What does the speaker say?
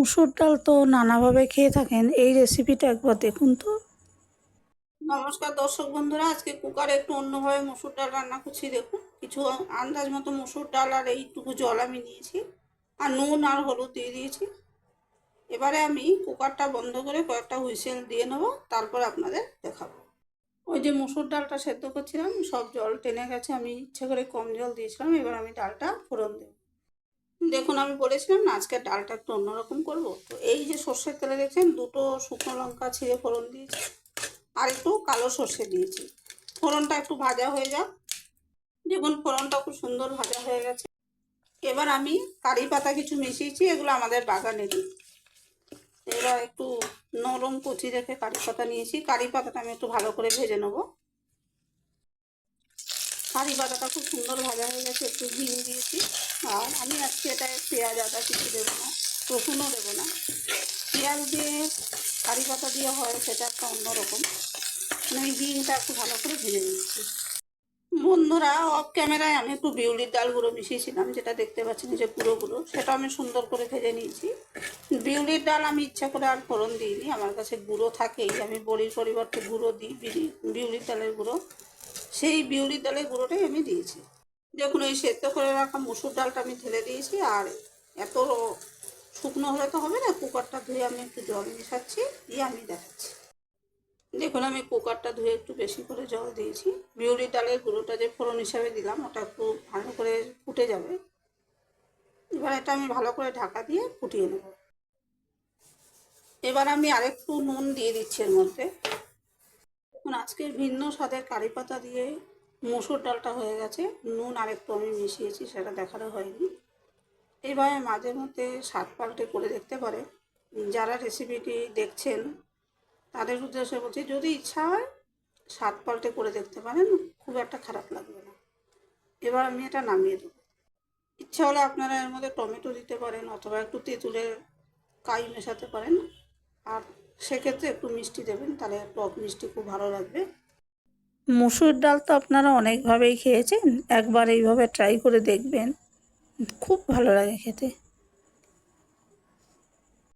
মুসুর ডাল তো নানাভাবে খেয়ে থাকেন। এই রেসিপিটা একবার দেখুন তো। নমস্কার দর্শক বন্ধুরা, আজকে কুকারে একটু অন্যভাবে মসুর ডাল রান্না করছি, দেখুন। কিছু আন্দাজ মতো মুসুর ডাল আর এইটুকু জল আমি নিয়েছি। আর নুন আর হলুদ দিয়ে দিয়েছি। এবারে আমি কুকারটা বন্ধ করে কয়েকটা হুইসেল দিয়ে নেব, তারপর আপনাদের দেখাবো। ওই যে মুসুর ডালটা সেদ্ধ করছিলাম, সব জল টেনে গেছে, আমি ইচ্ছে করে কম জল দিয়েছিলাম, এবার আমি ডালটা ফোড়ন দেব। দেখুন, আমি বলেছিলাম না, আজকে ডালটা একটু অন্যরকম করব। তো এই যে সর্ষের তেলে দেখছেন, দুটো শুকনো লঙ্কা ছিঁড়ে ফোড়ন দিয়েছি, আর একটু কালো সর্ষে দিয়েছি। ফোড়নটা একটু ভাজা হয়ে যাক। দেখুন, ফোড়নটা খুব সুন্দর ভাজা হয়ে গেছে। এবার আমি কারি পাতা কিছু মিশিয়েছি, এগুলো আমাদের বাগানেরই এবার একটু নরম কচি রেখে কারি পাতা নিয়েছি। কারি পাতাটা আমি একটু ভালো করে ভেজে নেব। কারি পাতাটা খুব সুন্দর ভাজা হয়ে গেছে, একটু হিং দিয়েছি। আজকে এটা পেঁয়াজ, আদা কিছু দেবো না, রসুনও দেবো না। পেঁয়াজ দিয়ে কারি পাতা দিয়ে হয়, সেটা একটা অন্যরকম। আমি হিংটা একটু ভালো করে ভেজে নিচ্ছি। বন্ধুরা অফ ক্যামেরায় আমি একটু বিউলির ডাল গুঁড়ো মিশিয়েছিলাম, যেটা দেখতে পাচ্ছেন যে গুঁড়ো গুঁড়ো সেটা আমি সুন্দর করে ভেজে নিয়েছি। বিউলির ডাল আমি ইচ্ছা করে আর ফোড়ন দিইনি, আমার কাছে গুঁড়ো থাকেই। আমি বড়ির পরিবর্তে গুঁড়ো দিই বিউলির ডালের গুঁড়ো। সেই বিউলির ডালের গুঁড়োটাই আমি দিয়েছি। দেখুন ওই সেদ্ধ করে রাখা মুসুর ডালটা আমি ঢেলে দিয়েছি, আর এত শুকনো হলে তো হবে না, কুকারটা ধুয়ে আমি একটু জল মেশাচ্ছি, দিয়ে আমি দেখাচ্ছি। দেখুন, আমি কুকারটা ধুয়ে একটু বেশি করে জল দিয়েছি। বিউলি ডালের গুঁড়োটা যে ফোড়ন হিসাবে দিলাম, ওটা একটু ভালো করে ফুটে যাবে। এবার এটা আমি ভালো করে ঢাকা দিয়ে ফুটিয়ে নেব। এবার আমি আরেকটু নুন দিয়ে দিচ্ছি এর মধ্যে। এখন আজকে ভিন্ন স্বাদের কারি পাতা দিয়ে মসুর ডালটা হয়ে গেছে, নুন আরেকটু আমি মিশিয়েছি, সেটা দেখানো হয়নি। এইভাবে মাঝে মধ্যে স্বাদ পাল্টে করে দেখতে পারে। যারা রেসিপিটি দেখছেন, তাদের উদ্দেশ্যে বলছি, যদি ইচ্ছা হয় স্বাদ পাল্টে করে দেখতে পারেন, খুব একটা খারাপ লাগবে না। এবার আমি এটা নামিয়ে দেবো। ইচ্ছা হলে আপনারা এর মধ্যে টমেটো দিতে পারেন, অথবা একটু তেঁতুলের কাই মেশাতে পারেন। আর সেক্ষেত্রে একটু মিষ্টি দেবেন, তাহলে টক মিষ্টি খুব ভালো লাগবে। মুসুর ডাল তো আপনারা অনেকভাবেই খেয়েছেন, একবার এইভাবে ট্রাই করে দেখবেন। খুব ভালো লাগে খেতে।